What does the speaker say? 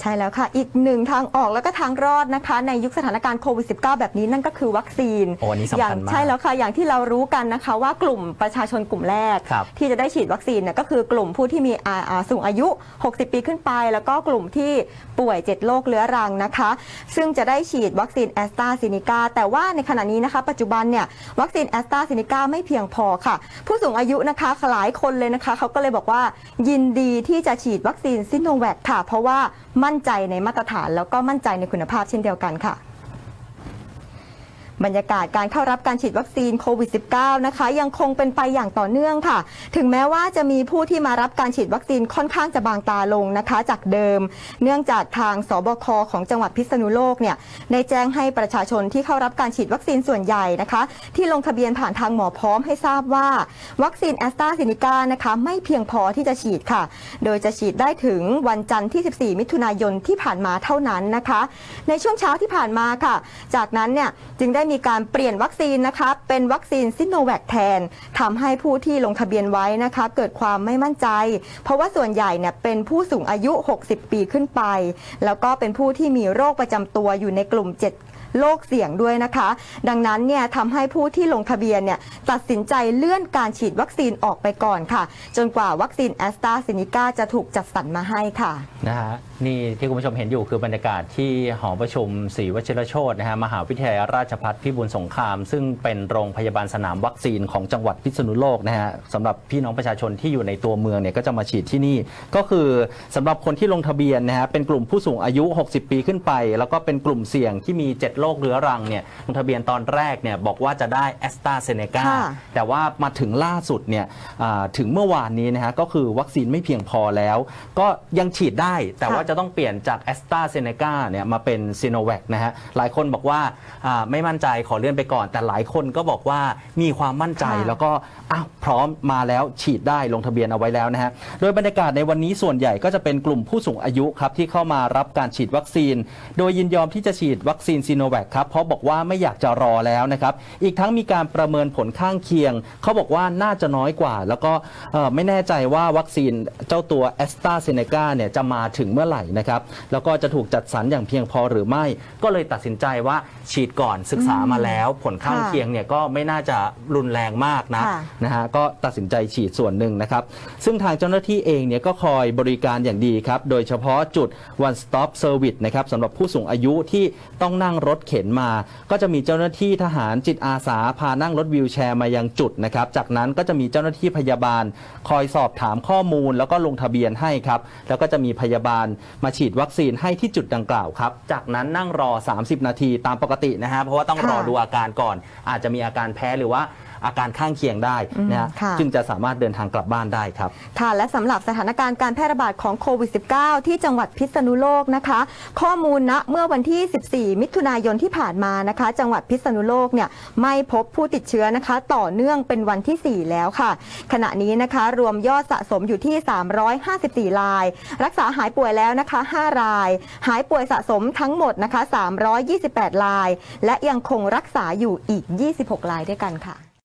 ใช่แล้วค่ะ อีกหนึ่งทางออกแล้วก็ทางรอดนะคะ ในยุคสถานการณ์โควิด -19 แบบนี้นั่นก็คือวัคซีนโอ้อันนี้สำคัญอย่างมากใช่แล้วค่ะ อย่างที่เรารู้กันนะคะว่ากลุ่มประชาชนกลุ่มแรก ครับที่จะได้ฉีดวัคซีนเนี่ยก็คือกลุ่มผู้ที่มีอ่าอ่าสูงอายุ 60 ปีขึ้นไป แล้วก็กลุ่มที่ป่วย 7 โรคเรื้อรังนะคะ ซึ่งจะได้ฉีดวัคซีนแอสตราเซเนกาแต่ว่าในขณะนี้นะคะ ปัจจุบันเนี่ยวัคซีนแอสตราเซเนกาไม่เพียงพอค่ะ ผู้สูงอายุนะคะหลายคนเลยนะคะเขาก็เลยบอกว่า ยินดีที่จะฉีดวัคซีนซิโนแวคค่ะ เพราะว่ามั่ั่นใจในมาตรฐาน แล้วก็มั่นใจในคุณภาพเช่นเดียวกันค่ะ บรรยากาศการเข้ารับการฉีดวัคซีนโควิด -19 นะคะ ยังคงเป็นไปอย่างต่อเนื่องค่ะ ถึงแม้ว่าจะมีผู้ที่มารับการฉีดวัคซีนค่อนข้างจะบางตาลงนะคะ จากเดิม เนื่องจากทางสบคของจังหวัดพิษณุโลกเนี่ยได้แจ้งให้ประชาชนที่เข้ารับการฉีดวัคซีนส่วนใหญ่นะคะ ที่ลงทะเบียนผ่านทางหมอพร้อมให้ทราบว่า วัคซีนแอสตราเซเนกานะคะไม่เพียงพอที่จะฉีดค่ะ โดยจะฉีดได้ถึงวันจันทร์ที่ 14 มิถุนายนที่ผ่านมาเท่านั้นนะคะ ในช่วงเช้าที่ผ่านมาค่ะ จากนั้นเนี่ยจึงได้มีการเปลี่ยนวัคซีนนะคะเป็นวัคซีนซิโนแวคแทนทำให้ผู้ที่ลงทะเบียนไว้นะคะ เกิดความไม่มั่นใจ เพราะว่าส่วนใหญ่เนี่ยเป็นผู้สูงอายุ 60 ปีขึ้นไป แล้วก็เป็นผู้ที่มีโรคประจำตัวอยู่ในกลุ่ม 7โรคเสี่ยงด้วยนะคะ ดังนั้นเนี่ยทำให้ผู้ที่ลงทะเบียนเนี่ยตัดสินใจเลื่อนการฉีดวัคซีนออกไปก่อนค่ะ จนกว่าวัคซีนแอสตราเซเนกาจะถูกจัดสรรมาให้ค่ะนะฮะ นี่ที่คุณผู้ชมเห็นอยู่คือบรรยากาศที่หอประชุมศรีวชิรโชตนะฮะมหาวิทยาลัยราชภัฏพิบูลสงคราม ซึ่งเป็นโรงพยาบาลสนามวัคซีนของจังหวัดพิษณุโลกนะฮะสำหรับพี่น้องประชาชนที่อยู่ในตัวเมืองเนี่ยก็จะมาฉีดที่นี่ ก็คือสำหรับคนที่ลงทะเบียนนะฮะเป็นกลุ่มผู้สูงอายุ 60 ปีขึ้นไป แล้วก็เป็นกลุ่มเสี่ยงที่มี 7 โรคเรื้อรังเนี่ยลงทะเบียนตอนแรกเนี่ยบอกว่าจะได้แอสตราเซเนกาค่ะแต่ว่ามาถึงล่าสุดเนี่ยอ่าถึงเมื่อวานนี้นะฮะก็คือวัคซีนไม่เพียงพอแล้ว ก็ยังฉีดได้แต่ค่ะว่าจะต้องเปลี่ยนจากแอสตราเซเนกาเนี่ยมาเป็นซีโนแวคนะฮะหลายคนบอกว่าอ่าไม่มั่นใจขอเลื่อนไปก่อน แต่หลายคนก็บอกว่ามีความมั่นใจค่ะ แล้วก็อ้าวพร้อมมาแล้วฉีดได้ลงทะเบียนเอาไว้แล้วนะฮะโดยบรรยากาศในวันนี้ส่วนใหญ่ก็จะเป็นกลุ่มผู้สูงอายุครับที่เข้ามารับการฉีดวัคซีน โดยยินยอมที่จะฉีดวัคซีนซีโนแวคครับเพราะบอกว่าไม่อยากจะรอแล้วนะครับอีกทั้งมีการประเมินผลข้างเคียง เขาบอกว่าน่าจะน้อยกว่า แล้วก็เอ่อไม่แน่ใจว่าวัคซีนเจ้าตัวแอสตราเซเนกาเนี่ยจะมาถึงเมื่อไหร่นะครับแล้วก็จะถูกจัดสรรอย่างเพียงพอหรือไม่ ก็เลยตัดสินใจว่าฉีดก่อนศึกษามาแล้วผลข้างค่ะเคียงเนี่ยก็ไม่น่าจะรุนแรงมากนะค่ะ นะฮะก็ตัดสินใจฉีดส่วนหนึ่งนะครับ ซึ่งทางเจ้าหน้าที่เองเนี่ยก็คอยบริการอย่างดีครับ โดยเฉพาะจุด one stop service นะครับสำหรับผู้สูงอายุที่ต้องนั่งรถเข็นมา ก็จะมีเจ้าหน้าที่ทหารจิตอาสาพานั่งรถวีลแชร์มายังจุดนะครับ จากนั้นก็จะมีเจ้าหน้าที่พยาบาล คอยสอบถามข้อมูลแล้วก็ลงทะเบียนให้ครับ แล้วก็จะมีพยาบาลมาฉีดวัคซีนให้ที่จุดดังกล่าวครับ จากนั้นนั่งรอ 30 นาทีตามปกตินะฮะเพราะว่าต้องรอค่ะดูอาการก่อน อาจจะมีอาการแพ้หรือว่าอาการข้างเคียงได้นะฮะอืมค่ะจึงจะสามารถเดินทางกลับบ้านได้ครับ ค่ะ และสำหรับสถานการณ์การแพร่ระบาดของโควิด -19 ที่จังหวัดพิษณุโลกนะคะ ข้อมูลณเมื่อวันที่ 14 มิถุนายนที่ผ่านมานะคะ จังหวัดพิษณุโลกเนี่ยไม่พบผู้ติดเชื้อนะคะ ต่อเนื่องเป็นวันที่ 4 แล้วค่ะ ขณะนี้นะคะรวมยอดสะสมอยู่ที่ 354ราย รักษาหายป่วยแล้วนะคะ 5 ราย หายป่วยสะสมทั้งหมดนะคะ 328 ราย และยังคงรักษาอยู่อีก 26 รายด้วยกันค่ะ